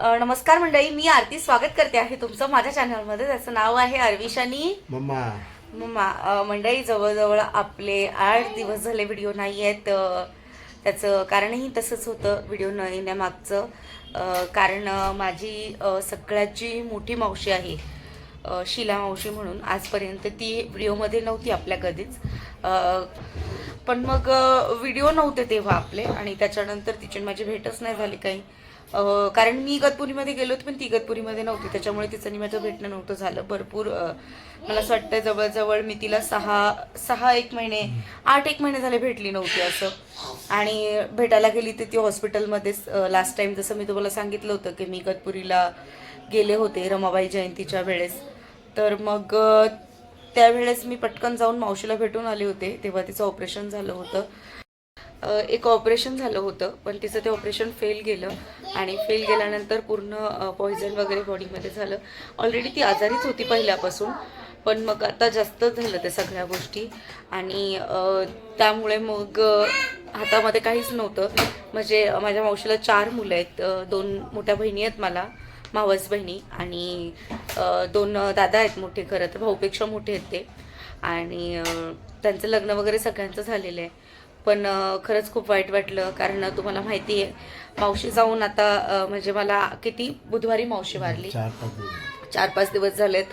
नमस्कार मंडळी मी आरती स्वागत करते आहे तुमचं माझ्या चॅनलमध्ये. त्याचं नाव आहे अर्विशानी मम्मा. मम्मा. मंडळी जवळजवळ आपले आठ दिवस झाले व्हिडिओ नाही आहेत. त्याचं कारणही तसंच होतं व्हिडिओ न येण्यामागचं. कारण माझी सगळ्याची मोठी मावशी आहे. शीला मावशी म्हणून. आजपर्यंत ती व्हिडिओमध्ये नव्हती आपल्या कधीच. पण मग व्हिडिओ नव्हते तेव्हा आपले आणि त्याच्यानंतर तिची माझी भेटच नाही झाली काही. कारण मी इगतपुरीमध्ये गेलो होते पण ती इगतपुरीमध्ये नव्हती. त्याच्यामुळे तिचं आणि माझं भेटणं नव्हतं झालं. भरपूर मला असं वाटतं जवळजवळ मी तिला सहा सहा एक महिने आठ एक महिने झाले भेटली नव्हती असं. आणि भेटायला गेली तर ती हॉस्पिटलमध्येच लास्ट टाइम जसं मी तुम्हाला सांगितलं होतं की मी इगतपुरीला गेले होते रमाबाई जयंतीच्या वेळेस. तर मग त्यावेळेस मी पटकन जाऊन मावशीला भेटून आले होते तेव्हा तिचं ऑपरेशन झालं होतं. एक ऑपरेशन झालं होतं पण तिचं ते ऑपरेशन फेल गेलं आणि फेल गेल्यानंतर पूर्ण पॉयझन वगैरे बॉडीमध्ये झालं. ऑलरेडी ती आजारीच होती पहिल्यापासून पण मग आता जास्त झालं त्या सगळ्या गोष्टी. आणि त्यामुळे मग हातामध्ये काहीच नव्हतं. म्हणजे माझ्या मावशीला चार मुलं आहेत. दोन मोठ्या बहिणी आहेत मला मावस बहिणी आणि दोन दादा आहेत मोठे खरं तर भाऊपेक्षा मोठे आहेत ते. आणि त्यांचं लग्न वगैरे सगळ्यांचं झालेलं आहे. पण खरंच खूप वाईट वाटलं. कारण तुम्हाला माहिती आहे मावशी जाऊन आता म्हणजे मला किती बुधवारी मावशी वारली. चार पाच दिवस. झालेत.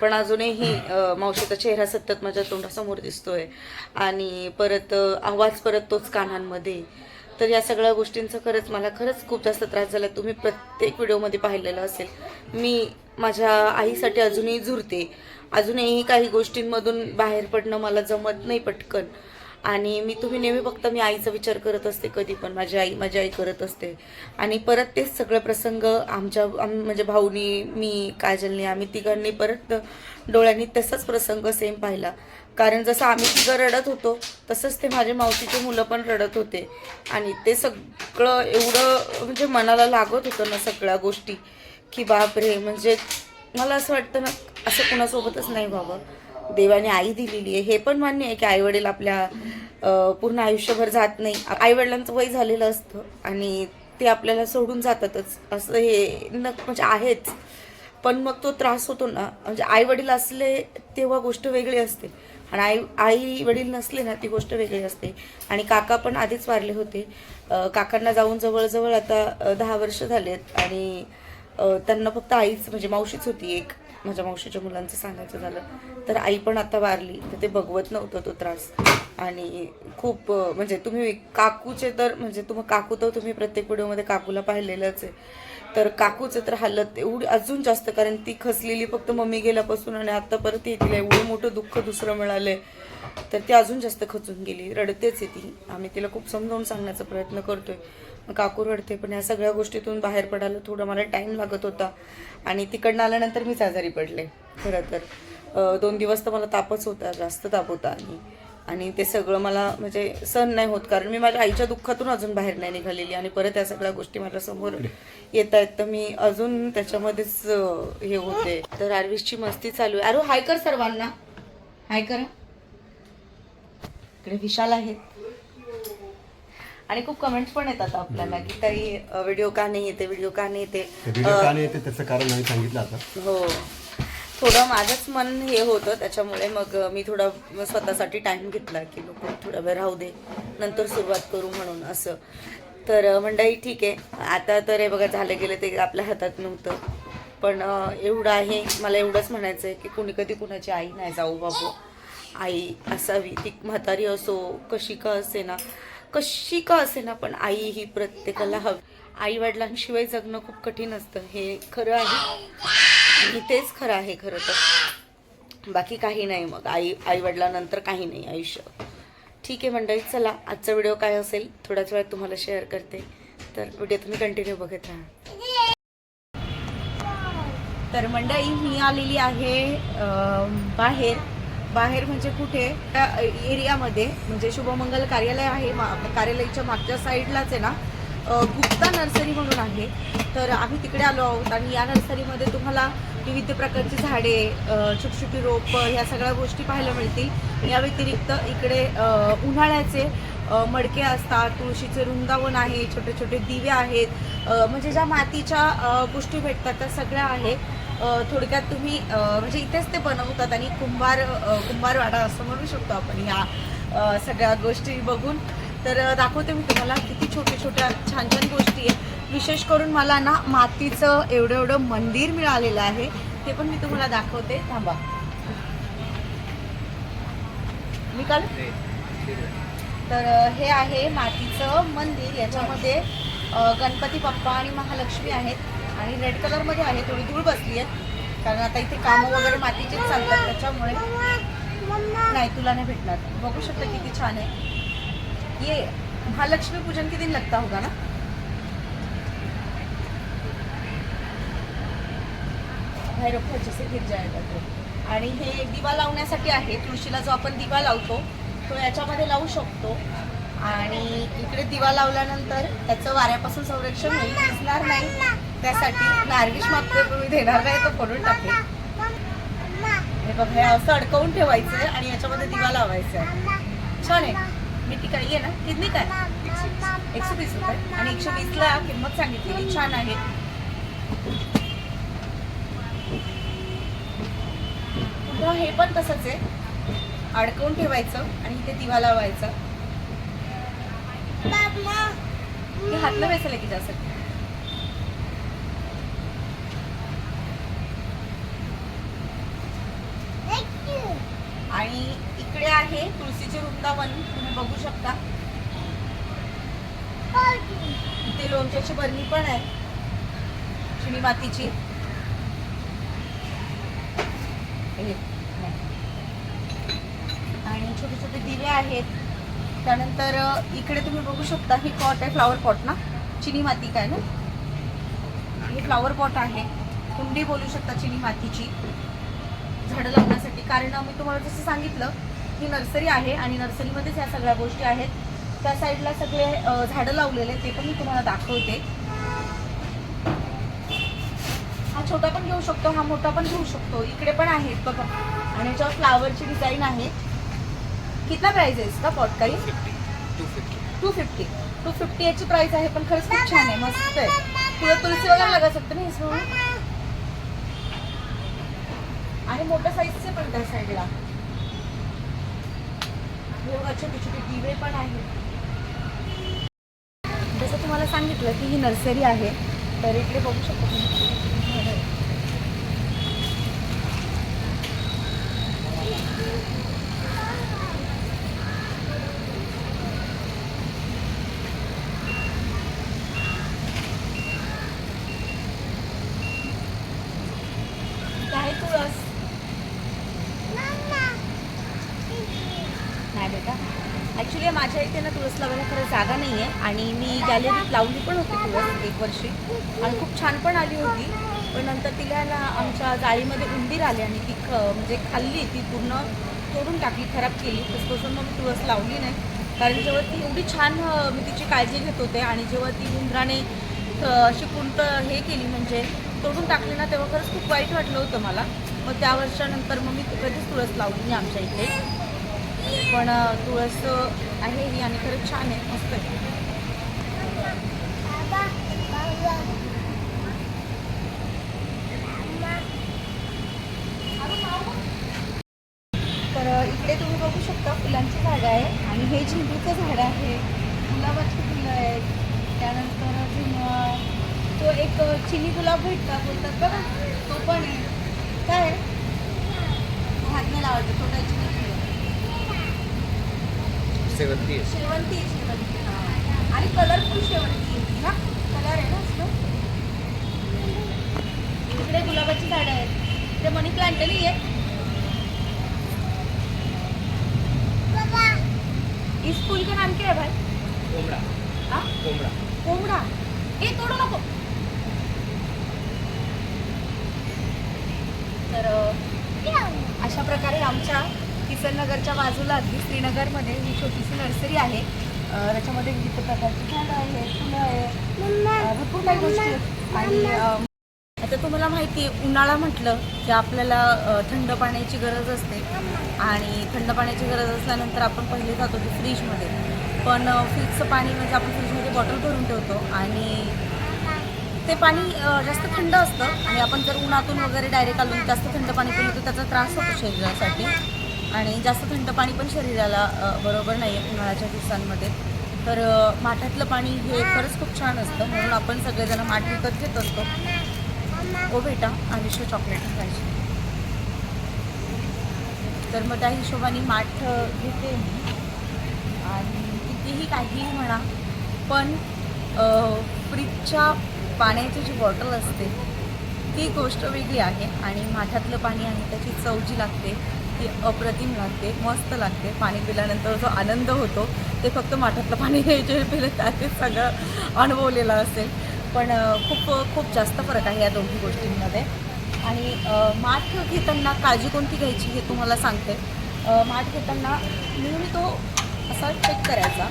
पण अजूनही मावशीचा चेहरा सतत माझ्या तोंडासमोर दिसतोय. आणि परत आवाज परत तोच कानांमध्ये. तर या सगळ्या गोष्टींचा खरंच मला खरंच खूप जास्त त्रास झाला. तुम्ही प्रत्येक व्हिडिओमध्ये पाहिलेलं असेल. मी माझ्या आईसाठी अजूनही झुरते. अजूनही काही गोष्टींमधून बाहेर पडणं मला जमत नाही पटकन. आणि मी तुम्ही नेहमी फक्त मी आईचा विचार करत असते कधी पण माझी आई माझी आई करत असते. आणि परत तेच सगळे प्रसंग आमच्या आम म्हणजे भाऊनी मी काजलने आम्ही तिघांनी परत डोळ्यांनी तसाच प्रसंग सेम पाहिला. कारण जसं आम्ही तिघं रडत होतो तसंच ते माझे मावशीचे मुलं पण रडत होते. आणि ते सगळं एवढं म्हणजे मनाला लागत होतं ना सगळ्या गोष्टी की बाप रे म्हणजे मला असं वाटतं ना असं कुणासोबतच नाही व्हावं. देवाने आई दिलेली आहे. हे पण मान्य आहे की आई वडील आपल्या पूर्ण आयुष्यभर जात नाही. आई वडिलांचं वय झालेलं असतं आणि ते आपल्याला सोडून जातातच. असं हे न म्हणजे आहेच. पण मग तो त्रास होतो ना म्हणजे आई वडील असले तेव्हा गोष्ट वेगळी असते. आणि आई आई वडील नसले ना ती गोष्ट वेगळी असते. आणि काका पण आधीच वारले होते. काकांना जाऊन जवळजवळ आता दहा वर्ष झालेत. आणि त्यांना फक्त आईच म्हणजे मावशीच होती एक. माझ्या मावशीच्या मुलांचं सांगायचं झालं तर आई पण आता वारली तर ते बघवत नव्हतं तो त्रास. आणि खूप म्हणजे तुम्ही काकूचे तर म्हणजे तुम्ही काकू तर तुम्ही प्रत्येक व्हिडिओमध्ये काकूला पाहिलेलंच आहे. तर काकूचं तर हालत एवढी अजून जास्त कारण ती खसलेली फक्त मम्मी गेल्यापासून आणि आता परत येतील एवढं मोठं दुःख दुसरं मिळालं आहे तर ती अजून जास्त खचून गेली. रडतेच आहे ती. आम्ही तिला खूप समजावून सांगण्याचा प्रयत्न करतोय. मग काकू रडते पण या सगळ्या गोष्टीतून बाहेर पडायला थोडा मला टाईम लागत होता. आणि तिकडनं आल्यानंतर मीच आजारी पडले. खरं तर. दोन दिवस तर मला तापच होता जास्त ताप होता. आणि आणि ते सगळं मला म्हणजे सहन नाही होत. कारण मी माझ्या आईच्या दुःखातून अजून बाहेर नाही निघालेली. आणि परत या सगळ्या गोष्टी माझ्यासमोर येत आहेत. तर मी अजून त्याच्यामध्येच हे होते. तर आरवीसची मस्ती चालू आहे. अरे हाय कर सर्वांना. हाय करा. इकडे विशाल आहेत. आणि खूप कमेंट्स पण येतात आपल्याला की ताई व्हिडिओ का नाही येते व्हिडिओ का नाही येते? व्हिडिओ का नाही येते त्याचं कारण आम्ही सांगितलं आता. हो. थोडं माझंच मन हे होतं त्याच्यामुळे मग मी थोडा स्वतःसाठी टाइम घेतला की लोक थोडा वेळ राहू दे नंतर सुरुवात करू म्हणून असं. तर मंडळी ठीक आहे. आता तर हे बघा झालं गेलं ते आपल्या हातात नव्हतं. पण एवढं आहे मला एवढंच म्हणायचं आहे की कुणी कधी कुणाची आई नाही जाऊ बाबू. आई असावी ती म्हातारी असो कशी का असे ना कशी का असे ना पण आई ही प्रत्येकाला हवी. आई वडिलांशिवाय जगणं खूप कठीण असतं हे खरं आहे. आणि तेच खरं आहे खरं तर. बाकी काही नाही मग आई आई वडिलांनंतर काही नाही आयुष्य. ठीक आहे मंडळी चला आजचा व्हिडिओ काय असेल थोड्याच वेळात तुम्हाला शेअर करते. तर व्हिडिओ तुम्ही कंटिन्यू बघत राहा. तर मंडळी मी आलेली आहे बाहेर. बाहेर म्हणजे कुठे? त्या एरियामध्ये म्हणजे शुभमंगल कार्यालय आहे मा कार्यालयाच्या मागच्या साईडलाच आहे ना गुप्ता नर्सरी म्हणून आहे. तर आम्ही तिकडे आलो आहोत आणि या नर्सरीमध्ये तुम्हाला विविध प्रकारची झाडे अं, छोटी छोटी रोप ह्या सगळ्या गोष्टी पाहायला मिळतील. या व्यतिरिक्त इकडे उन्हाळ्याचे मडके असतात तुळशीचे वृंदावन आहे छोटे छोटे दिवे आहेत. म्हणजे ज्या मातीच्या गोष्टी भेटतात त्या सगळ्या आहेत. थोडक्यात तुम्ही म्हणजे इथेच ते बनवतात आणि कुंभार कुंभारवाडा असं म्हणू शकतो आपण ह्या सगळ्या गोष्टी बघून. तर दाखवते मी तुम्हाला किती छोट्या छोट्या छान छान गोष्टी आहेत. विशेष करून मला ना मातीचं एवढं एवढं मंदिर मिळालेलं आहे. ते पण मी तुम्हाला दाखवते. थांबा. मी काल तर हे आहे मातीचं मंदिर. याच्यामध्ये गणपती बाप्पा आणि महालक्ष्मी आहेत. आणि रेड कलरमध्ये आहे थोडी धूळ बसली आहे. कारण आता इथे कामं वगैरे मातीचेच चालतात त्याच्यामुळे नाही तुला नाही भेटणार. बघू शकता किती छान आहे. ये महालक्ष्मी पूजन किती लगता होगा ना? भैरव जसे गिर जायला तो आणि हे दिवा लावण्यासाठी आहे. तुळशीला जो आपण दिवा लावतो तो याच्यामध्ये लावू शकतो. आणि इकडे दिवा लावल्यानंतर त्याचं वाऱ्यापासून संरक्षण होईल दिसणार नाही. त्यासाठी नार्गिश मागतोय देणार नाही तो फोडून टाकेल. हे बघ हे असं अडकवून ठेवायचं आहे आणि याच्यामध्ये दिवा लावायचा आहे छान आहे. मी ती काही आहे ना किती काय? एकशे वीस रुपये. आणि एकशे वीसला किंमत सांगितलेली छान आहे. पुन्हा हे पण तसंच आहे. अडकवून ठेवायचं आणि इथे दिवा लावायचा. हातला हातलं बेसल की जास्त? आणि इकडे आहे तुळशीचे वृंदावन तुम्ही बघू शकता. इथे लोणच्याची बरणी पण आहे चिनी मातीची. हे, आणि छोटे छोटे दिवे आहेत. त्यानंतर इकडे तुम्ही बघू शकता ही पॉट आहे फ्लावर पॉट ना? चिनी माती काय ना? हे फ्लावर पॉट आहे. कुंडी बोलू शकता चिनी मातीची. झाडं लावण्यासाठी. कारण मी तुम्हाला जसं सांगितलं ही नर्सरी आहे आणि नर्सरीमध्येच ह्या सगळ्या गोष्टी आहेत. त्या साईडला सगळे झाडं लावलेले ते पण मी तुम्हाला दाखवते. हा छोटा पण घेऊ शकतो हा मोठा पण घेऊ शकतो. इकडे पण आहेत बघा. आणि याच्यावर फ्लावरची डिझाईन आहे. कितना प्राइस आहे इसका पॉट काही? टू फिफ्टी टू फिफ्टी याची प्राइस आहे पण खरंच खूप छान आहे. मस्त आहे. तुला तुलसी वगैरे लगा सकते ना इसमें? आणि मोठ्या साईजचे पण त्या साईडला छोटे छोटे दिवे पण आहेत. जसं तुम्हाला सांगितलं की ही नर्सरी आहे तर इकडे बघू शकता तुम्ही इथे आहे तुळस नाही बेटा ॲक्च्युली माझ्या इथे ना तुळस लावायला खरं जागा नाही आहे आणि मी गॅलरीत लावली पण होती तुळस एक वर्षी. आणि खूप छान पण आली होती. पण नंतर तिला ना आमच्या जाळीमध्ये उंदीर आले आणि ती ख म्हणजे खाल्ली ती पूर्ण तोडून टाकली खराब केली. तसपासून मग मी तुळस लावली नाही. कारण जेव्हा ती एवढी छान मी तिची काळजी घेत होते आणि जेव्हा ती उंदराने अशी कुंट हे केली म्हणजे तोडून टाकली ना तेव्हा खरंच खूप वाईट वाटलं होतं मला. मग त्या वर्षानंतर मग मी कधीच तुळस लावली नाही आमच्या इथे. पण तुळस आहे ही आणि खरंच छान आहे मस्त आहे. तर इकडे तुम्ही बघू शकता फुलांची झाडं आहे आणि हे झेंडूचं झाड आहे. गुलाबाची फुलं आहेत. त्यानंतर अजून तो एक चिनी गुलाब भेटतात बोलतात बघा तो पण आहे. काय? आहे? हात नाही लावायचं छोटा चिनी फुलं शेवंती शेवंती शेवंती. आणि कलरफुल शेवंती ती ना कलर आहे ना? इकडे गुलाबाची झाडं आहेत. इकडे मनी प्लांट नाही आहे इस फूल का नाम क्या है? भाई हाँ ए तोडू नको. तर अशा प्रकारे आमच्या किसननगरच्या बाजूला अगदी श्रीनगरमध्ये ही छोटीशी नर्सरी आहे. त्याच्यामध्ये विविध प्रकारची झाडं आहेत फुलं आहे भरपूर काही गोष्टी आहेत. आणि आता तुम्हाला माहिती आहे उन्हाळा म्हटलं की आपल्याला थंड पाण्याची गरज असते. आणि थंड पाण्याची गरज असल्यानंतर आपण पहिले जातो की फ्रीजमध्ये. पण फ्रीजचं पाणी म्हणजे आपण फ्रीजमध्ये बॉटल भरून ठेवतो आणि ते पाणी जास्त थंड असतं. आणि आपण जर उन्हातून वगैरे डायरेक्ट आलो जास्त थंड पाणी पिलं तर त्याचा त्रास होतो शरीरासाठी. आणि जास्त थंड पाणी पण शरीराला बरोबर नाही आहे उन्हाळ्याच्या दिवसांमध्ये. तर माठातलं पाणी हे खरंच खूप छान असतं. म्हणून आपण सगळेजण माठ विकत घेत असतो. ओ बेटा आयुष्य चॉकलेट पाहिजे तर मग त्या हिशोबाने माठ घेते मी. आणि कितीही काहीही म्हणा पण फ्रीजच्या पाण्याची जी बॉटल असते ती गोष्ट वेगळी आहे. आणि माठातलं पाणी आहे त्याची चव जी लागते ती अप्रतिम लागते मस्त लागते. पाणी पिल्यानंतर जो आनंद होतो ते फक्त माठातलं पाणी जे पिलं त्याचे सगळं अनुभवलेलं असेल. पण खूप खूप जास्त फरक आहे या दोन्ही गोष्टींमध्ये. आणि माठ घेताना काळजी कोणती घ्यायची हे तुम्हाला सांगते. माठ घेताना नेहमी तो असा चेक करायचा.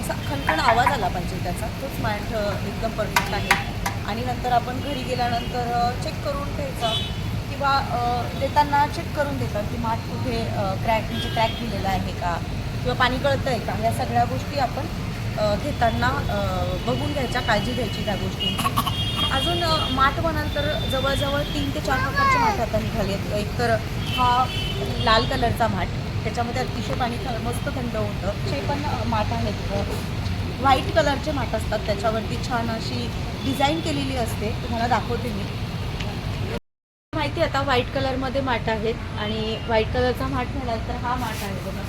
असा खणखण आवाज आला पाहिजे त्याचा. तोच माठ एकदम परफेक्ट आहे. आणि नंतर आपण घरी गेल्यानंतर चेक करून घ्यायचा. किंवा देताना चेक करून देतात की माठ कुठे क्रॅक म्हणजे क्रॅक दिलेला आहे का? किंवा पाणी गळतं आहे का? या सगळ्या गोष्टी आपण घेताना बघून घ्यायच्या काळजी घ्यायची त्या गोष्टींची अजून माठ म्हणाल तर जवळजवळ तीन ते चार प्रकारचे माठ आता निघाले आहेत. एक तर हा लाल कलरचा माठ त्याच्यामध्ये अतिशय पाणी मस्त थंड होतं. ते पण माठ आहेत. व्हाईट कलरचे माठ असतात. त्याच्यावरती छान अशी डिझाईन केलेली असते. तुम्हाला दाखवते मी. माहिती आहे आता व्हाईट कलरमध्ये माठ आहेत आणि व्हाईट कलरचा माठ म्हणाल तर हा माठ आहे बघा.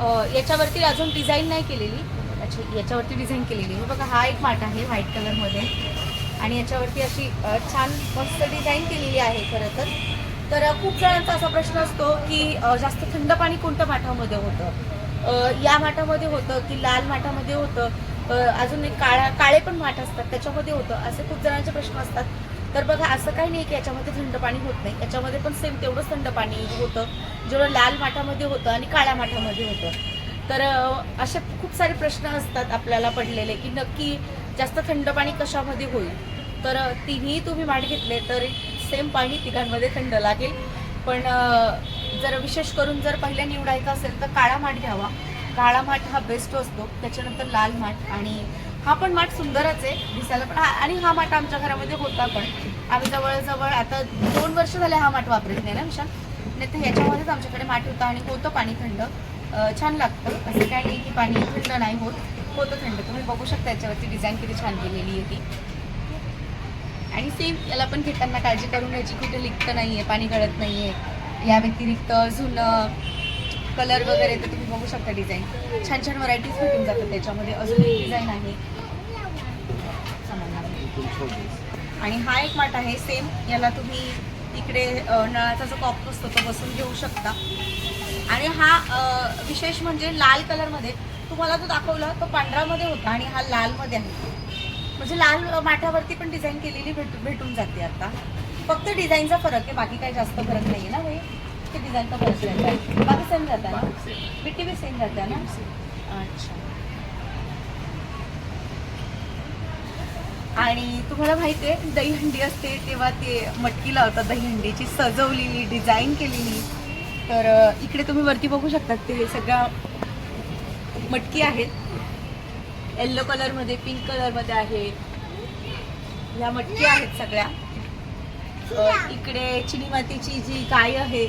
याच्यावरती अजून डिझाईन नाही केलेली. अच्छा याच्यावरती डिझाईन केलेली. आहे बघा हा एक माठ आहे व्हाईट कलरमध्ये आणि याच्यावरती अशी छान मस्त डिझाईन केलेली आहे खरं तर. तर खूप जणांचा असा प्रश्न असतो की जास्त थंड पाणी कोणत्या माठामध्ये होतं? या माठामध्ये होतं की लाल माठामध्ये होतं? अजून एक काळा काळे पण माठ असतात त्याच्यामध्ये होतं? असे खूप जणांचे प्रश्न असतात. तर बघा असं काही नाही की याच्यामध्ये थंड पाणी होत नाही. याच्यामध्ये पण सेम तेवढंच थंड पाणी होतं. जेवढं लाल माठामध्ये होतं आणि काळ्या माठामध्ये होतं. तर असे खूप सारे प्रश्न असतात आपल्याला पडलेले की नक्की जास्त थंड पाणी कशामध्ये होईल? तर तिन्ही तुम्ही माठ घेतले तर सेम पाणी तिघांमध्ये थंड लागेल. पण जर विशेष करून जर पहिल्या निवडायचा असेल तर काळा माठ घ्यावा. काळा माठ हा बेस्ट असतो. त्याच्यानंतर लाल माठ आणि हा पण माठ सुंदरच आहे. दिसायला पण आणि हा माठ आमच्या घरामध्ये होता पण. आम्ही जवळजवळ आता दोन वर्ष झाले हा माठ वापरत नाही ना विशाल नाही तर ह्याच्यामध्येच आमच्याकडे माठ होतं आणि होतं पाणी थंड. छान लागतं. असं काही नाही की पाणी थंड नाही होत. होतं थंड. तुम्ही बघू शकता याच्यावरती डिझाईन किती छान केलेली आहे ती. आणि सेम याला पण घेताना काळजी करून घ्यायची. कुठे लिक्त नाही आहे पाणी गळत नाही आहे या व्यतिरिक्त अजून कलर वगैरे तर तुम्ही बघू शकता डिझाईन छान छान व्हरायटीज भेटून जातात त्याच्यामध्ये. अजून एक डिझाईन आहे. आणि हा एक माठ आहे सेम याला तुम्ही इकडे नळाचा जो कॉप असतो तो बसून घेऊ शकता. आणि हा विशेष म्हणजे लाल कलरमध्ये तुम्हाला जो दाखवला तो पांढरामध्ये होता आणि हा लालमध्ये आहे. म्हणजे लाल माठावरती पण डिझाईन केलेली भेट भेटून जाते आता. फक्त डिझाईनचा फरक आहे बाकी काही जास्त फरक नाही आहे ना भाई ते डिझाईनचा फरक आहे बाकी सेम जाता ना? बिट्टी भी सेम जाता ना? अच्छा. आणि तुम्हाला माहिती आहे दहीहंडी असते तेव्हा ते मटकी लावतात दहीहंडीची सजवलेली डिझाईन केलेली. तर इकडे तुम्ही वरती बघू शकतात ते सगळ्या मटकी आहेत. येल्लो कलरमध्ये पिंक कलरमध्ये आहे ह्या मटकी आहेत सगळ्या. इकडे चिनी मातीची जी गाय आहे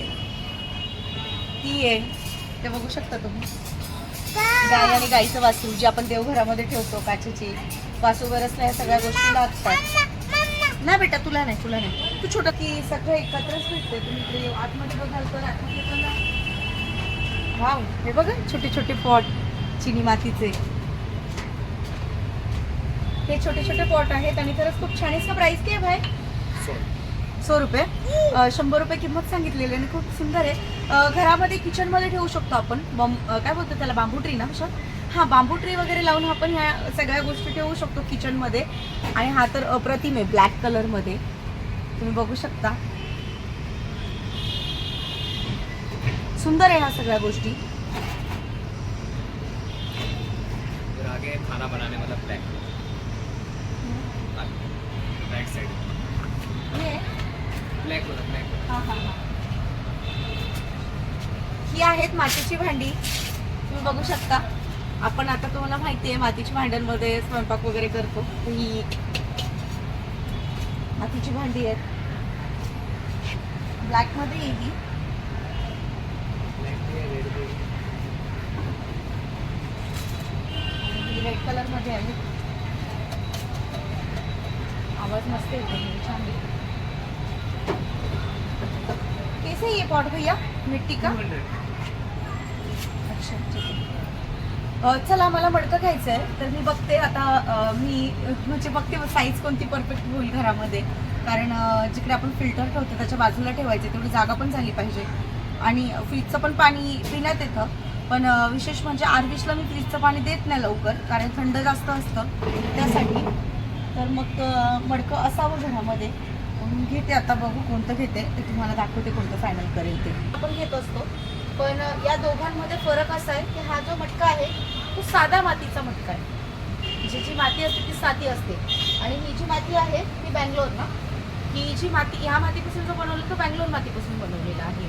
ती आहे. ते बघू शकता तुम्ही? गाय आणि गाईचं वासरू जे आपण देवघरामध्ये ठेवतो काचेची. वासू बरसल्या या सगळ्या गोष्टी लागतात. ना बेटा तुला नाही तुला नाही. तू छोटं की सगळं एकत्रच भेटते तुम्ही आतमध्ये बघाल तर आतमध्ये वाव हे बघा छोटे छोटे पॉट चिनी मातीचे. हे छोटे छोटे पॉट आहेत आणि खरंच खूप छान इसका प्राइस काय भाई? सौ रुपये. शंभर रुपये किंमत सांगितलेली आणि खूप सुंदर आहे. घरामध्ये किचनमध्ये ठेवू शकतो आपण. काय बोलतो त्याला? बांबू ट्री ना हां बांबू ट्री वगैरे लावून आपण ह्या सगळ्या गोष्टी ठेवू शकतो किचनमध्ये आणि हा तर अप्रतिम आहे ब्लॅक कलरमध्ये तुम्ही बघू शकता. सुंदर आहे ह्या सगळ्या गोष्टी. आगे खाना बनाने वाला ब्लैक राइट साइड ब्लैक वाला ब्लैक हां हां हां. ही आहेत मातीची भांडी. तुम्ही बघू शकता. आपण आता तुम्हाला माहिती आहे मातीच्या भांड्यांमध्ये स्वयंपाक वगैरे करतो. ही मातीची भांडी आहेत. ब्लॅकमध्ये आहे ही. ही रेड कलरमध्ये आहे. आवाज मस्त येतो छान आहे. कैसे है ये पॉट भैया? मिट्टी का? अच्छा ठीक अ, चला मला मडकं घ्यायचं आहे तर मी बघते आता मी म्हणजे बघते साईज कोणती परफेक्ट होईल घरामध्ये. कारण जिकडे आपण फिल्टर ठेवतो त्याच्या बाजूला ठेवायचे तेवढी जागा पण झाली पाहिजे. आणि फ्रीजचं पण पाणी पिण्यात येतं. पण विशेष म्हणजे आरविशला मी फ्रीजचं पाणी देत नाही लवकर कारण थंड जास्त असतं त्यासाठी. तर मग मडकं असावं घरामध्ये. घेते आता बघू कोणतं घेते. ते तुम्हाला दाखवते कोणतं फायनल करेल ते. आपण घेत असतो. पण या दोघांमध्ये फरक असा आहे की हा जो मटका आहे तो साधा मातीचा मटका आहे. जी जी माती असते ती साधी असते. आणि ही जी माती आहे ती बँगलोर ना? ही जी माती ह्या मातीपासून जो बनवलं तो बँगलोर मातीपासून बनवलेला आहे.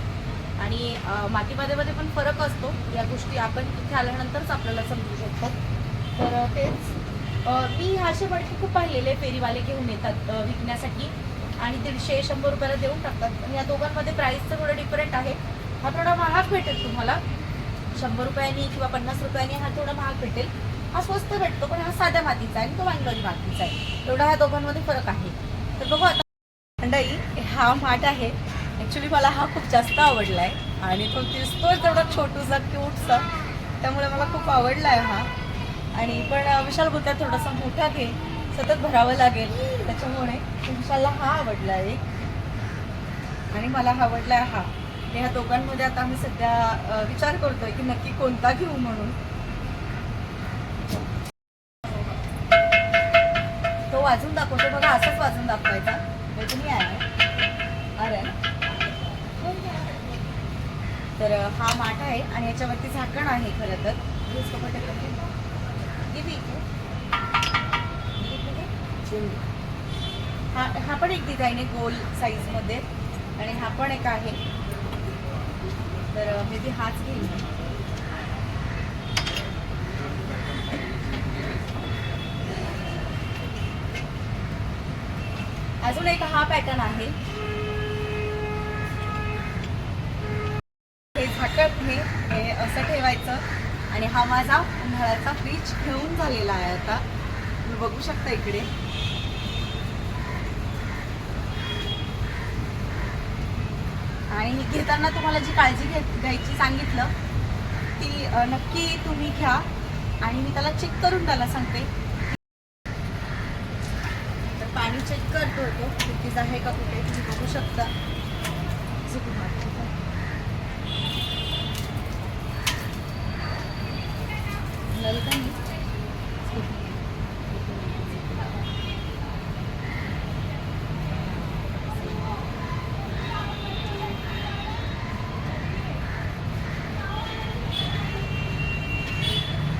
आणि मातीमध्ये मध्ये पण फरक असतो. या गोष्टी आपण इथे आल्यानंतरच आपल्याला समजू शकतात. तर तेच. मी असे मडके खूप पाहिलेले फेरीवाले घेऊन येतात विकण्यासाठी. आणि दीडशे शंभर रुपयाला देऊन टाकतात. आणि या दोघांमध्ये प्राईसचं थोडं डिफरंट आहे. हा थोडा महाग भेटेल तुम्हाला. शंभर रुपयांनी किंवा पन्नास रुपयांनी हा थोडा महाग भेटेल. हा स्वस्त भेटतो पण हा साध्या मातीचा आहे आणि तो वांगलोरी मातीचा आहे. एवढा ह्या दोघांमध्ये फरक आहे. तर बघू आता मंडई हा माठ आहे. ॲक्च्युली मला हा खूप जास्त आवडला आहे आणि तो दिसतोय तेवढा छोटूसा क्यूटसा त्यामुळे मला खूप आवडला आहे हा. आणि पण विशाल बोलतात थोडासा मोठा घे. सतत भरावं लागेल. त्याच्यामुळे विशालला हा आवडला आहे आणि मला हा आवडला आहे हा. आणि ह्या दोघांमध्ये आता आम्ही सध्या विचार करतोय की नक्की कोणता घेऊ म्हणून. तो वाजून दाखवतो. बघा असंच वाजून दाखवायचा. म्हणजे तुम्ही आहे. अरे. तर हा माठ आहे आणि याच्यावरती झाकण आहे खरं तर. किती हा हा पण एक डिझाईन आहे गोल साईजमध्ये आणि हा पण एक आहे. तर मी ती हाच घेईन. अजून एक हा पॅटर्न आहे. हे झाकण हे हे असं ठेवायचं आणि हा माझा उन्हाळ्याचा फ्रीज घेऊन झालेला आहे आता. तुम्ही बघू शकता इकडे. आणि घेताना तुम्हाला जी काळजी घे घ्यायची सांगितलं ती नक्की तुम्ही घ्या. आणि मी त्याला चेक करून त्याला सांगते. तर पाणी चेक करतो तो. कितीच आहे का कुठे तुम्ही बघू शकता. झुकून वाटतं. नल का नाही?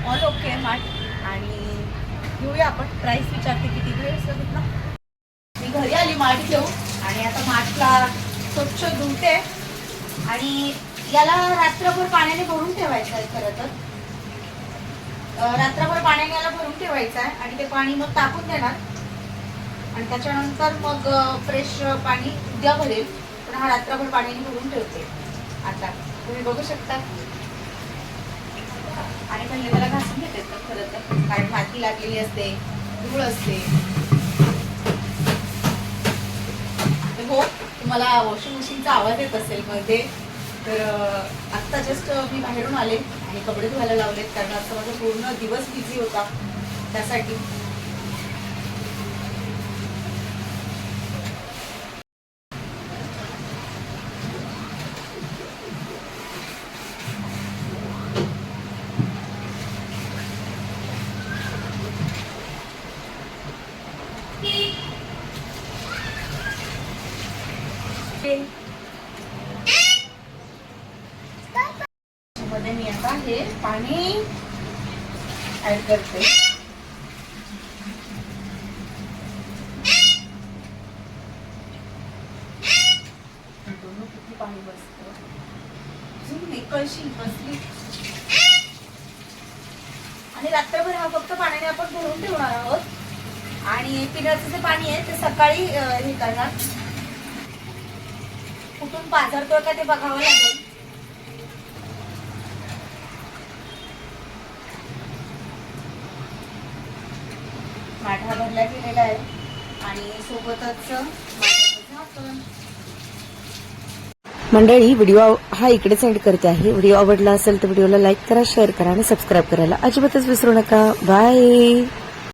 ऑल ओके माठ आणि घेऊया आपण प्राईस विचारते किती वेळ ना मी घरी आली माठ घेऊन आणि आता माठला स्वच्छ धुते आणि याला रात्रभर पाण्याने भरून ठेवायचं आहे खरं तर. रात्रभर पाण्याने याला भरून ठेवायचं आहे आणि ते पाणी मग टाकून देणार. आणि त्याच्यानंतर मग फ्रेश पाणी उद्या भरेल. पण हा रात्रभर पाण्याने भरून ठेवते. आता तुम्ही बघू शकता. आणि पहिले त्याला घासून घेते खरं तर. कारण माती लागलेली असते धूळ असते तर हो तुम्हाला वॉशिंग मशीनचा आवाज येत असेल मध्ये. तर आत्ता जस्ट मी बाहेरून आले आणि कपडे धुवायला लावलेत कारण आता माझा पूर्ण दिवस बिझी होता त्यासाठी मध्ये मी आता हे पाणी ऍड करते. किती पाणी कळशी बसली. आणि रात्रभर हा फक्त पाण्याने आपण भरून ठेवणार आहोत. आणि पिण्याचं जे पाणी आहे ते सकाळी हे करणार. कुठून पाझरतोय का ते बघावं लागेल माठा भरला गेलेला आहे. आणि सोबतच मंडळी व्हिडिओ हा इकडे सेंड करते आहे. व्हिडिओ आवडला असेल तर व्हिडिओला लाईक करा शेअर करा आणि सबस्क्राईब करायला अजिबातच विसरू नका. बाय